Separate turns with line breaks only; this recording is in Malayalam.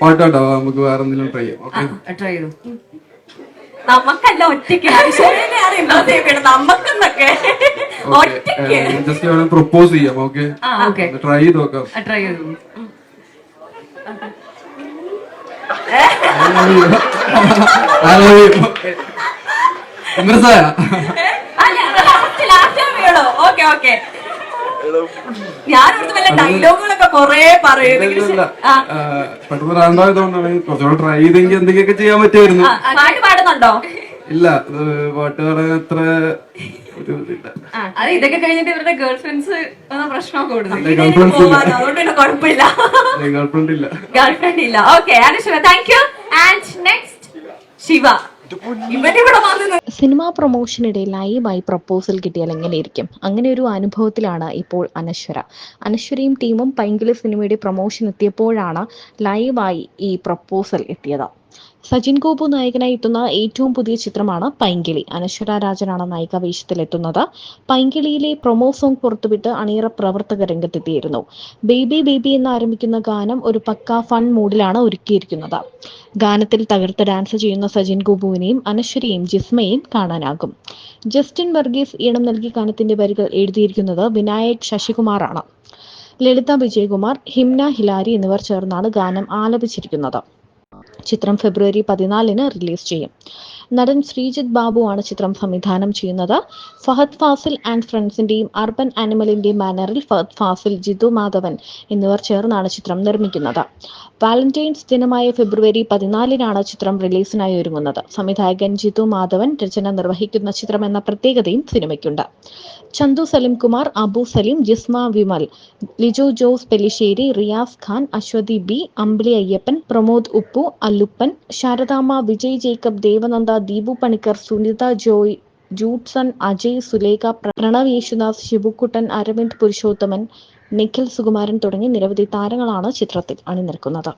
പാട്ടാട്ടോ നമുക്ക് വേറെ എന്തെങ്കിലും ട്രൈ ചെയ്യാം.
ട്രൈ ചെയ്തു.
നമുക്കല്ല ഒറ്റയ്ക്ക്. നമുക്കെന്നൊക്കെ. ഒറ്റയ്ക്ക്.
ജസ്റ്റ് പ്രൊപ്പോസ് ചെയ്യാം ഓക്കെ ട്രൈ ചെയ്ത് നോക്കാം.
ട്രൈ ചെയ്തു.
ഇമ്രസായ
ഓക്കെ ഓക്കെ
ട്രൈ ചെയ്തെങ്കിൽ എന്തെങ്കിലുമൊക്കെ ചെയ്യാൻ പറ്റുമായിരുന്നു.
ആ, പാട്ട് പാടുന്നുണ്ടോ?
ഇല്ല പാട്ട് പാടാൻ അത്ര ഒരു ഇതില്ല.
അത് ഇതൊക്കെ കഴിഞ്ഞിട്ട് ഇവരുടെ ഗേൾ ഫ്രണ്ട്സ് പ്രശ്നം കൂടുന്നു
ഗേൾ ഫ്രണ്ട്സ് ഇല്ല.
പോവാതെ, അതുകൊണ്ട്
ഗേൾ ഫ്രണ്ട് ഇല്ല.
ഇല്ല. Okay Anushiva thank you and next Shiva.
Cinema പ്രൊമോഷനിടെ ലൈവായി പ്രപ്പോസൽ കിട്ടിയാൽ എങ്ങനെയിരിക്കും? അങ്ങനെ ഒരു അനുഭവത്തിലാണ് ഇപ്പോൾ അനശ്വര. അനശ്വരയും ടീമും പൈങ്കിളി സിനിമയുടെ പ്രൊമോഷൻ എത്തിയപ്പോഴാണ് ലൈവായി ഈ പ്രപ്പോസൽ എത്തിയത്. സജിൻ ഗോപു നായകനായി എത്തുന്ന ഏറ്റവും പുതിയ ചിത്രമാണ് പൈങ്കിളി. അനശ്വര രാജനാണ് നായിക വേഷത്തിലെത്തുന്നത്. പൈങ്കിളിയിലെ പ്രൊമോ സോങ് പുറത്തുവിട്ട് അണിയറ പ്രവർത്തക രംഗത്തെത്തിയിരുന്നു. ബേബി ബേബി എന്ന് ആരംഭിക്കുന്ന ഗാനം ഒരു പക്ക ഫൺ മൂഡിലാണ് ഒരുക്കിയിരിക്കുന്നത്. ഗാനത്തിൽ തകർത്ത് ഡാൻസ് ചെയ്യുന്ന സജിൻ ഗോപുവിനെയും അനശ്വരയും ജിസ്മയെയും കാണാനാകും. ജസ്റ്റിൻ വർഗീസ് ഈണം നൽകി ഗാനത്തിന്റെ വരികൾ എഴുതിയിരിക്കുന്നത് വിനായക് ശശികുമാറാണ്. ലളിത വിജയകുമാർ ഹിംന ഹിലാരി എന്നിവർ ചേർന്നാണ് ഗാനം ആലപിച്ചിരിക്കുന്നത്. ചിത്രം ഫെബ്രുവരി പതിനാലിന് റിലീസ് ചെയ്യും. നടൻ ശ്രീജിത്ത് ആണ് ചിത്രം സംവിധാനം ചെയ്യുന്നത്. ഫഹദ് ഫാസിൽ ആൻഡ് ഫ്രണ്ട്സിന്റെയും അർബൻ ആനിമലിന്റെയും ബാനറിൽ ഫഹദ് ഫാസിൽ ജിതു മാധവൻ എന്നിവർ ചേർന്നാണ് ചിത്രം നിർമ്മിക്കുന്നത്. വാലന്റൈൻസ് ദിനമായ ഫെബ്രുവരി പതിനാലിനാണ് ചിത്രം റിലീസിനായി ഒരുങ്ങുന്നത്. സംവിധായകൻ ജിതു മാധവൻ രചന നിർവഹിക്കുന്ന ചിത്രം എന്ന പ്രത്യേകതയും സിനിമയ്ക്കുണ്ട്. ചന്തു സലിം കുമാർ അബു സലിം ജിസ്മ വിമൽ ലിജു ജോസ് പെലിശ്ശേരി റിയാസ് ഖാൻ അശ്വതി ബി അമ്പിളി അയ്യപ്പൻ പ്രമോദ് ഉപ്പു അല്ലുപ്പൻ ശാരദാമ്മ വിജയ് ജേക്കബ് ദേവനന്ദ ദീപു പണിക്കർ സുനിത ജോയ് ജൂട്ട്സൺ അജയ് സുലേഖ പ്രണവ് യേശുദാസ് ശിവുക്കുട്ടൻ അരവിന്ദ് പുരുഷോത്തമൻ നിഖിൽ സുകുമാരൻ തുടങ്ങി നിരവധി താരങ്ങളാണ് ചിത്രത്തിൽ അണിനിരക്കുന്നത്.